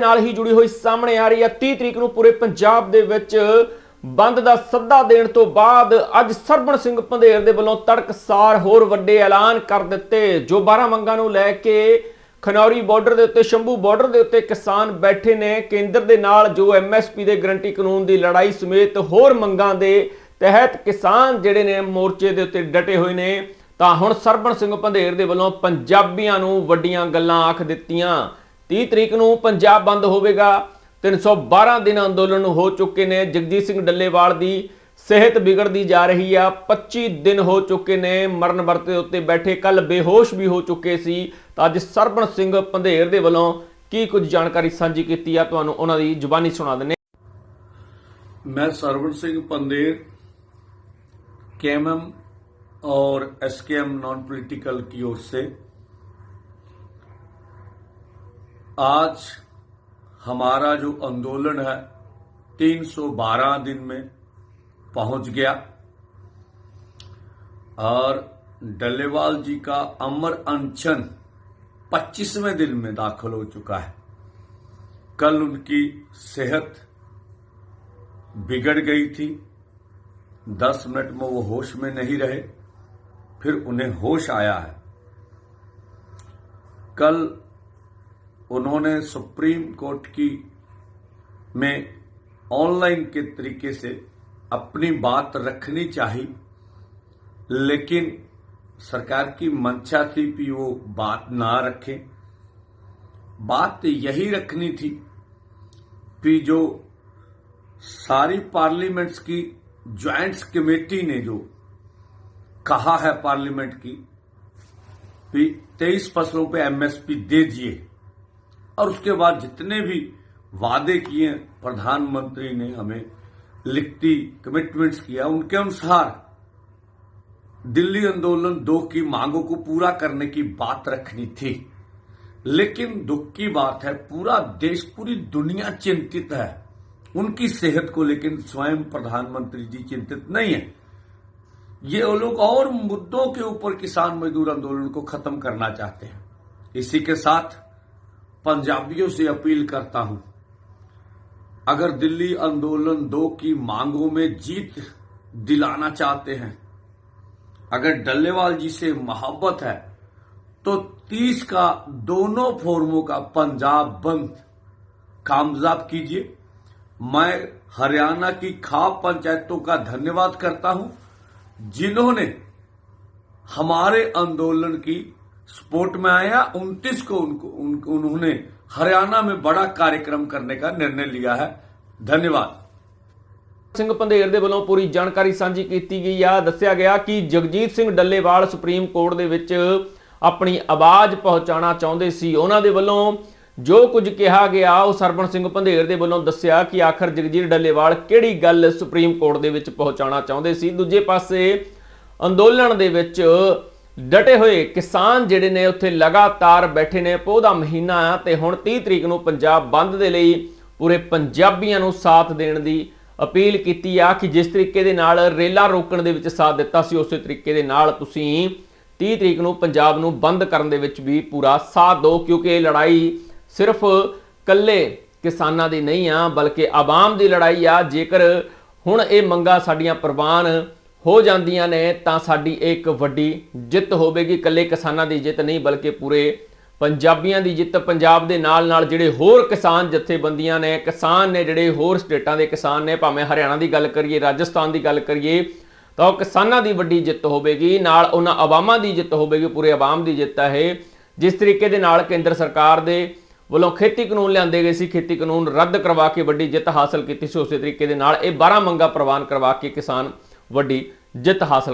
ਨਾਲ ਹੀ ਜੁੜੀ ਹੋਈ ਸਾਹਮਣੇ ਆ ਰਹੀ ਹੈ। 30 ਤਰੀਕ ਨੂੰ ਪੂਰੇ ਪੰਜਾਬ ਦੇ ਵਿੱਚ ਬੰਦ ਦਾ ਸੱਦਾ ਦੇਣ ਤੋਂ ਬਾਅਦ ਅੱਜ ਸਰਬਣ ਸਿੰਘ ਪੰਧੇਰ ਦੇ ਵੱਲੋਂ ਤੜਕਸਾਰ ਹੋਰ ਵੱਡੇ ਐਲਾਨ ਕਰ ਦਿੱਤੇ। ਜੋ 12 ਮੰਗਾਂ ਨੂੰ ਲੈ ਕੇ ਖਨੌਰੀ ਬਾਰਡਰ ਦੇ ਉੱਤੇ, ਸ਼ੰਭੂ ਬਾਰਡਰ ਦੇ ਉੱਤੇ ਕਿਸਾਨ ਬੈਠੇ ਨੇ। ਕੇਂਦਰ ਦੇ ਨਾਲ ਜੋ ਐਮਐਸਪੀ ਦੇ ਗਰੰਟੀ ਕਾਨੂੰਨ ਦੀ ਲੜਾਈ ਸਮੇਤ ਹੋਰ ਮੰਗਾਂ ਦੇ ਤਹਿਤ ਕਿਸਾਨ ਜਿਹੜੇ ਨੇ ਮੋਰਚੇ ਦੇ ਉੱਤੇ ਡਟੇ ਹੋਏ ਨੇ, ਤਾਂ ਹੁਣ ਸਰਬਣ ਸਿੰਘ ਪੰਧੇਰ ਦੇ ਵੱਲੋਂ ਪੰਜਾਬੀਆਂ ਨੂੰ ਵੱਡੀਆਂ ਗੱਲਾਂ ਆਖ ਦਿੱਤੀਆਂ। 30 ਤਰੀਕ ਨੂੰ ਪੰਜਾਬ ਬੰਦ ਹੋਵੇਗਾ 312 ਦਿਨ ਅੰਦੋਲਨ ਹੋ ਚੁੱਕੇ ਨੇ ਜਗਜੀਤ ਸਿੰਘ ਡੱਲੇਵਾਲ ਦੀ ਸਿਹਤ ਵਿਗੜਦੀ ਜਾ ਰਹੀ ਆ 25 ਦਿਨ ਹੋ ਚੁੱਕੇ ਨੇ ਮਰਨ ਵਰਤ ਦੇ ਉੱਤੇ ਬੈਠੇ ਕੱਲ ਬੇਹੋਸ਼ ਵੀ ਹੋ ਚੁੱਕੇ ਸੀ ਤਾਂ ਅੱਜ ਸਰਬਣ ਸਿੰਘ ਪੰਧੇਰ ਦੇ ਵੱਲੋਂ ਕੀ ਕੁਝ ਜਾਣਕਾਰੀ ਸਾਂਝੀ ਕੀਤੀ ਆ ਤੁਹਾਨੂੰ ਉਹਨਾਂ ਦੀ ਜ਼ੁਬਾਨੀ ਸੁਣਾ ਦਿੰਨੇ मैं सरवण सिंह पंदेर केएमएम और एसकेएम नॉन पॉलिटिकल की ओर से आज हमारा जो आंदोलन है 312 दिन में पहुँच गया। और डल्लेवाल जी का अमर अनशन 25वें दिन में दाखिल हो चुका है। कल उनकी सेहत बिगड़ गई थी। दस मिनट में वो होश में नहीं रहे, फिर उन्हें होश आया है। कल उन्होंने सुप्रीम कोर्ट की में ऑनलाइन के तरीके से अपनी बात रखनी चाहिए, लेकिन सरकार की मंशा थी कि वो बात ना रखें। बात यही रखनी थी कि जो सारी पार्लियामेंट्स की ज्वाइंट्स कमेटी ने जो कहा है पार्लियामेंट की तेईस फ़सलों पे एमएसपी दे दिए। और उसके बाद जितने भी वादे किए, प्रधानमंत्री ने हमें लिखती कमिटमेंट्स किया, उनके अनुसार दिल्ली आंदोलन दो की मांगों को पूरा करने की बात रखनी थी। लेकिन दुख की बात है, पूरा देश, पूरी दुनिया चिंतित है। उनकी सेहत को लेकिन स्वयं प्रधानमंत्री जी चिंतित नहीं है। ये लोग और मुद्दों के ऊपर किसान मजदूर आंदोलन को खत्म करना चाहते हैं। इसी के साथ पंजाबियों से अपील करता हूँ, अगर दिल्ली आंदोलन दो की मांगों में जीत दिलाना चाहते हैं, अगर डल्लेवाल जी से मोहब्बत है तो 30 का दोनों फोरमों का पंजाब बंद। कामजाब कीजिए। मैं हरियाणा की खाप पंचायतों का धन्यवाद करता हूँ, जिन्होंने हमारे आंदोलन की सपोर्ट में आया 29 को उनको उन, उन्होंने हरियाणा में बड़ा कार्यक्रम करने का निर्णय लिया है धन्यवाद ਸਿੰਘ ਪੰਧੇਰ ਦੇ ਵੱਲੋਂ ਪੂਰੀ ਜਾਣਕਾਰੀ ਸਾਂਝੀ ਕੀਤੀ ਗਈ ਆ ਦੱਸਿਆ ਗਿਆ ਕਿ ਜਗਜੀਤ ਸਿੰਘ ਡੱਲੇਵਾਲ ਸੁਪਰੀਮ ਕੋਰਟ ਦੇ ਵਿੱਚ ਆਪਣੀ ਆਵਾਜ਼ ਪਹੁੰਚਾਉਣਾ ਚਾਹੁੰਦੇ ਸੀ ਉਹਨਾਂ ਦੇ ਵੱਲੋਂ ਜੋ ਕੁਝ ਕਿਹਾ ਗਿਆ ਉਹ ਸਰਬਣ ਸਿੰਘ ਪੰਧੇਰ ਦੇ ਵੱਲੋਂ ਦੱਸਿਆ ਕਿ ਆਖਰ ਜਗਜੀਤ ਡੱਲੇਵਾਲ ਕਿਹੜੀ ਗੱਲ ਸੁਪਰੀਮ ਕੋਰਟ ਦੇ ਵਿੱਚ ਪਹੁੰਚਾਉਣਾ ਚਾਹੁੰਦੇ ਸੀ ਦੂਜੇ ਪਾਸੇ ਅੰਦੋਲਨ ਦੇ ਵਿੱਚ ਡਟੇ ਹੋਏ ਕਿਸਾਨ ਜਿਹੜੇ ਨੇ ਉੱਥੇ ਲਗਾਤਾਰ ਬੈਠੇ ਨੇ, ਪੋਹ ਦਾ ਮਹੀਨਾ ਆ ਤੇ ਹੁਣ 30 ਤਰੀਕ ਨੂੰ ਪੰਜਾਬ ਬੰਦ ਦੇ ਲਈ ਪੂਰੇ ਪੰਜਾਬੀਆਂ ਨੂੰ ਸਾਥ ਦੇਣ ਦੀ ਅਪੀਲ ਕੀਤੀ ਆ ਕਿ ਜਿਸ ਤਰੀਕੇ ਦੇ ਨਾਲ ਰੇਲਾ ਰੋਕਣ ਦੇ ਵਿੱਚ ਸਾਥ ਦਿੱਤਾ ਸੀ, ਉਸੇ ਤਰੀਕੇ ਦੇ ਨਾਲ ਤੁਸੀਂ 30 ਤਰੀਕ ਨੂੰ ਪੰਜਾਬ ਨੂੰ ਬੰਦ ਕਰਨ ਦੇ ਵਿੱਚ ਵੀ ਪੂਰਾ ਸਾਥ ਦਿਓ, ਕਿਉਂਕਿ ਇਹ ਲੜਾਈ ਸਿਰਫ ਕੱਲੇ ਕਿਸਾਨਾਂ ਦੀ ਨਹੀਂ ਆ, ਬਲਕਿ ਆਵਾਮ ਦੀ ਲੜਾਈ ਆ। ਜੇਕਰ ਹੁਣ ਇਹ ਮੰਗਾਂ ਸਾਡੀਆਂ ਪ੍ਰਵਾਨ ਹੋ ਜਾਂਦੀਆਂ ਨੇ, ਤਾਂ ਸਾਡੀ ਇਹ ਇੱਕ ਵੱਡੀ ਜਿੱਤ ਹੋਵੇਗੀ। ਇਕੱਲੇ ਕਿਸਾਨਾਂ ਦੀ ਜਿੱਤ ਨਹੀਂ, ਬਲਕਿ ਪੂਰੇ ਪੰਜਾਬੀਆਂ ਦੀ ਜਿੱਤ। ਪੰਜਾਬ ਦੇ ਨਾਲ ਨਾਲ ਜਿਹੜੇ ਹੋਰ ਕਿਸਾਨ ਜਥੇਬੰਦੀਆਂ ਨੇ, ਕਿਸਾਨ ਨੇ ਜਿਹੜੇ ਹੋਰ ਸਟੇਟਾਂ ਦੇ ਕਿਸਾਨ ਨੇ, ਭਾਵੇਂ ਹਰਿਆਣਾ ਦੀ ਗੱਲ ਕਰੀਏ, ਰਾਜਸਥਾਨ ਦੀ ਗੱਲ ਕਰੀਏ, ਤਾਂ ਉਹ ਕਿਸਾਨਾਂ ਦੀ ਵੱਡੀ ਜਿੱਤ ਹੋਵੇਗੀ। ਨਾਲ ਉਹਨਾਂ ਆਵਾਮਾਂ ਦੀ ਜਿੱਤ ਹੋਵੇਗੀ, ਪੂਰੇ ਆਵਾਮ ਦੀ ਜਿੱਤ ਹੈ ਇਹ। ਜਿਸ ਤਰੀਕੇ ਦੇ ਨਾਲ ਕੇਂਦਰ ਸਰਕਾਰ ਦੇ ਵੱਲੋਂ ਖੇਤੀ ਕਾਨੂੰਨ ਲਿਆਂਦੇ ਗਏ ਸੀ, ਖੇਤੀ ਕਾਨੂੰਨ ਰੱਦ ਕਰਵਾ ਕੇ ਵੱਡੀ ਜਿੱਤ ਹਾਸਲ ਕੀਤੀ ਸੀ, ਉਸੇ ਤਰੀਕੇ ਦੇ ਨਾਲ ਇਹ 12 ਮੰਗਾਂ ਪ੍ਰਵਾਨ ਕਰਵਾ ਕੇ ਕਿਸਾਨ ਵੱਡੀ ਜਿੱਤ ਹਾਸਲ